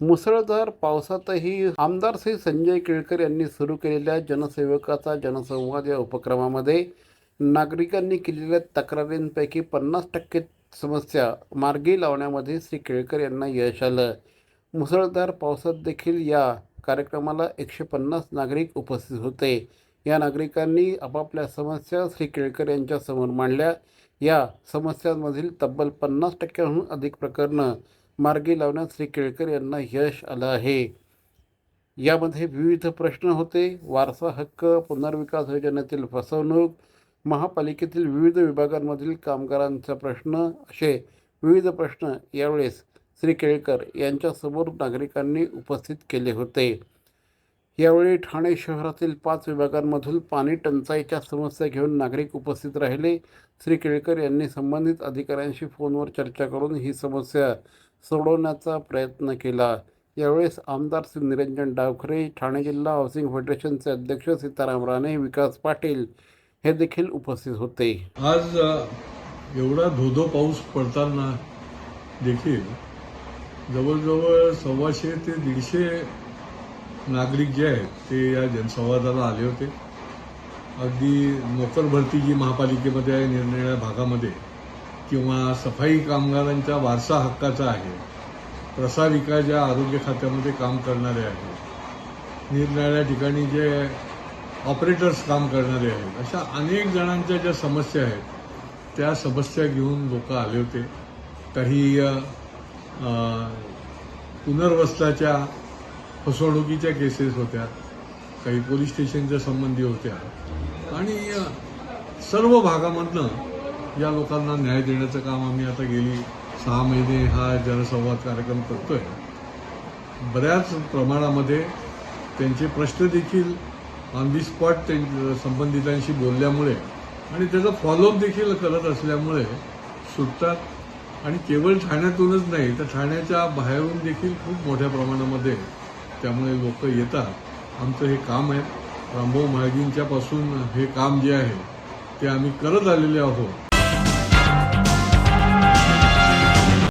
मुसळधार पावसातही आमदार श्री संजय केळकर यांनी सुरू केलेल्या जनसेवकाचा जनसंवाद या उपक्रमामध्ये नागरिकांनी केलेल्या तक्रारींपैकी पन्नास टक्के समस्या मार्गी लावण्यामध्ये श्री केळकर यांना यश आलं. मुसळधार पावसात देखील या कार्यक्रमाला एकशे पन्नास नागरिक उपस्थित होते. या नागरिकांनी आपापल्या समस्या श्री केळकर यांच्यासमोर मांडल्या. या समस्यांमधील तब्बल पन्नास टक्क्याहून अधिक प्रकरणं मार्गी लावण्यात श्री केळकर यांना यश आलं आहे. यामध्ये विविध प्रश्न होते. वारसा हक्क पुनर्विकास योजनेतील फसवणूक महापालिकेतील विविध विभागांमधील कामगारांचा प्रश्न असे विविध प्रश्न यावेळेस श्री केळकर यांच्यासमोर नागरिकांनी उपस्थित केले होते. यावेळी ठाणे शहरातील पाच विभागांमधून पाणी टंचाईच्या समस्या घेऊन नागरिक उपस्थित राहिले. श्री केळकर यांनी संबंधित अधिकाऱ्यांशी फोनवर चर्चा करून ही समस्या सोडवण्याचा प्रयत्न केला. यावेळेस आमदार श्री निरंजन डावखरे ठाणे जिल्हा हाऊसिंग फेडरेशनचे अध्यक्ष सीताराम राणे विकास पाटील हे देखील उपस्थित होते. आज एवढा धोधो पाऊस पडताना देखील जवळजवळ सव्वाशे ते दीडशे नागरिक जे आहेत ते या जनसंवादाला आले होते. अगदी नोकर भरती जी महापालिकेमध्ये आहे निरनिराळ्या भागामध्ये किंवा सफाई कामगारांच्या वारसा हक्काचा आहे. प्रसारिका ज्या आरोग्य खात्यामध्ये काम करणारे आहेत. निरनिराळ्या ठिकाणी जे ऑपरेटर्स काम करणारे आहेत. अशा अनेक जणांच्या ज्या समस्या आहेत त्या समस्या घेऊन लोक आले होते. काही पुनर्वस्ताच्या फसवणुकीच्या केसेस होत्या काही पोलीस स्टेशनच्या संबंधी होत्या. आणि सर्व भागामधनं या लोकांना न्याय देण्याचं काम आम्ही आता गेली सहा महिने हा जनसंवाद कार्यक्रम करतोय. बऱ्याच प्रमाणामध्ये त्यांचे प्रश्न देखील ऑन दी स्पॉट त्यां- संबंधितांशी बोलल्यामुळे आणि त्याचा फॉलोअप देखील करत असल्यामुळे सुटतात. आणि केवळ ठाण्यातूनच नाही तर ठाण्याच्या बाहेरून देखील खूप मोठ्या प्रमाणामध्ये त्यामुळे लोक येतात. आमचं हे काम आहे. रामभाऊ महाजींच्यापासून हे काम जे आहे ते आम्ही करत आलेले आहोत.